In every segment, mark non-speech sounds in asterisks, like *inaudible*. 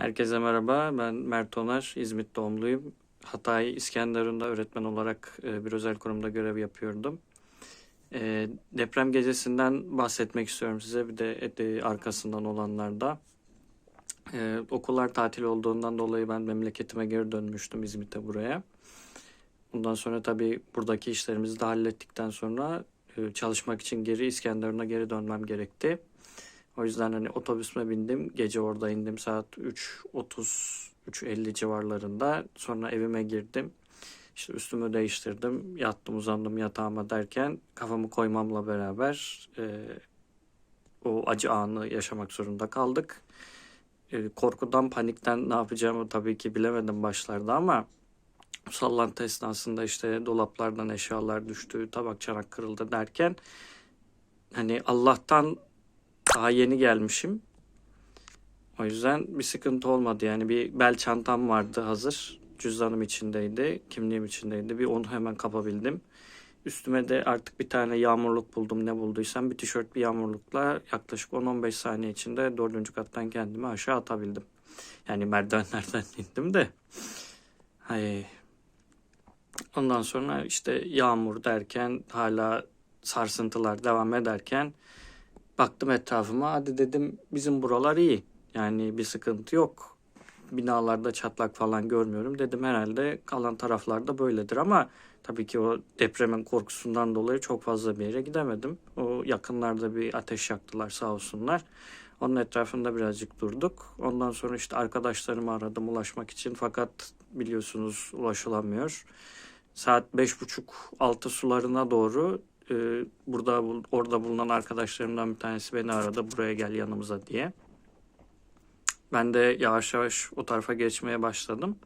Herkese merhaba. Ben Mert Onar, İzmit doğumluyum. Hatay İskenderun'da öğretmen olarak e, bir özel kurumda görev yapıyordum. E, Deprem gecesinden bahsetmek istiyorum size. Bir de arkasından olanlarda. E, Okullar tatil olduğundan dolayı ben memleketime geri dönmüştüm İzmit'e buraya. Bundan sonra tabii buradaki işlerimizi de hallettikten sonra çalışmak için geri İskenderun'a geri dönmem gerekti. O yüzden hani otobüsüme bindim. Gece orada indim saat 3.30 3.50 civarlarında. Sonra evime girdim. İşte üstümü değiştirdim. Yattım uzandım yatağıma derken kafamı koymamla beraber e, o acı anı yaşamak zorunda kaldık. E, korkudan panikten ne yapacağımı tabii ki bilemedim başlarda ama sallantı esnasında işte dolaplardan eşyalar düştü, tabak çanak kırıldı derken hani Allah'tan daha yeni gelmişim. O yüzden bir sıkıntı olmadı. Yani bir bel çantam vardı hazır. Cüzdanım içindeydi, kimliğim içindeydi. Bir onu hemen kapabildim. Üstüme de artık bir tane yağmurluk buldum ne bulduysam. Bir tişört bir yağmurlukla yaklaşık 10-15 saniye içinde dördüncü kattan kendimi aşağı atabildim. Yani merdivenlerden *laughs* indim de. Hay. Ondan sonra işte yağmur derken hala sarsıntılar devam ederken Baktım etrafıma hadi dedim bizim buralar iyi. Yani bir sıkıntı yok. Binalarda çatlak falan görmüyorum. Dedim herhalde kalan taraflarda böyledir ama tabii ki o depremin korkusundan dolayı çok fazla bir yere gidemedim. O yakınlarda bir ateş yaktılar sağ olsunlar. Onun etrafında birazcık durduk. Ondan sonra işte arkadaşlarımı aradım ulaşmak için fakat biliyorsunuz ulaşılamıyor. Saat beş buçuk altı sularına doğru burada orada bulunan arkadaşlarımdan bir tanesi beni aradı buraya gel yanımıza diye. Ben de yavaş yavaş o tarafa geçmeye başladım.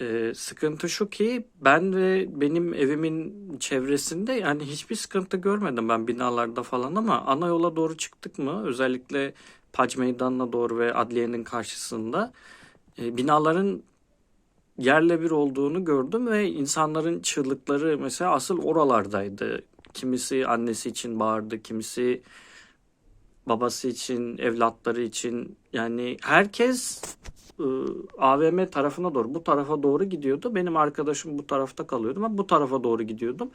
Ee, sıkıntı şu ki ben ve benim evimin çevresinde yani hiçbir sıkıntı görmedim ben binalarda falan ama ana yola doğru çıktık mı özellikle Pac Meydanı'na doğru ve adliyenin karşısında e, binaların yerle bir olduğunu gördüm ve insanların çığlıkları mesela asıl oralardaydı. Kimisi annesi için bağırdı, kimisi babası için, evlatları için yani herkes ıı, AVM tarafına doğru, bu tarafa doğru gidiyordu. Benim arkadaşım bu tarafta kalıyordu. Ben bu tarafa doğru gidiyordum.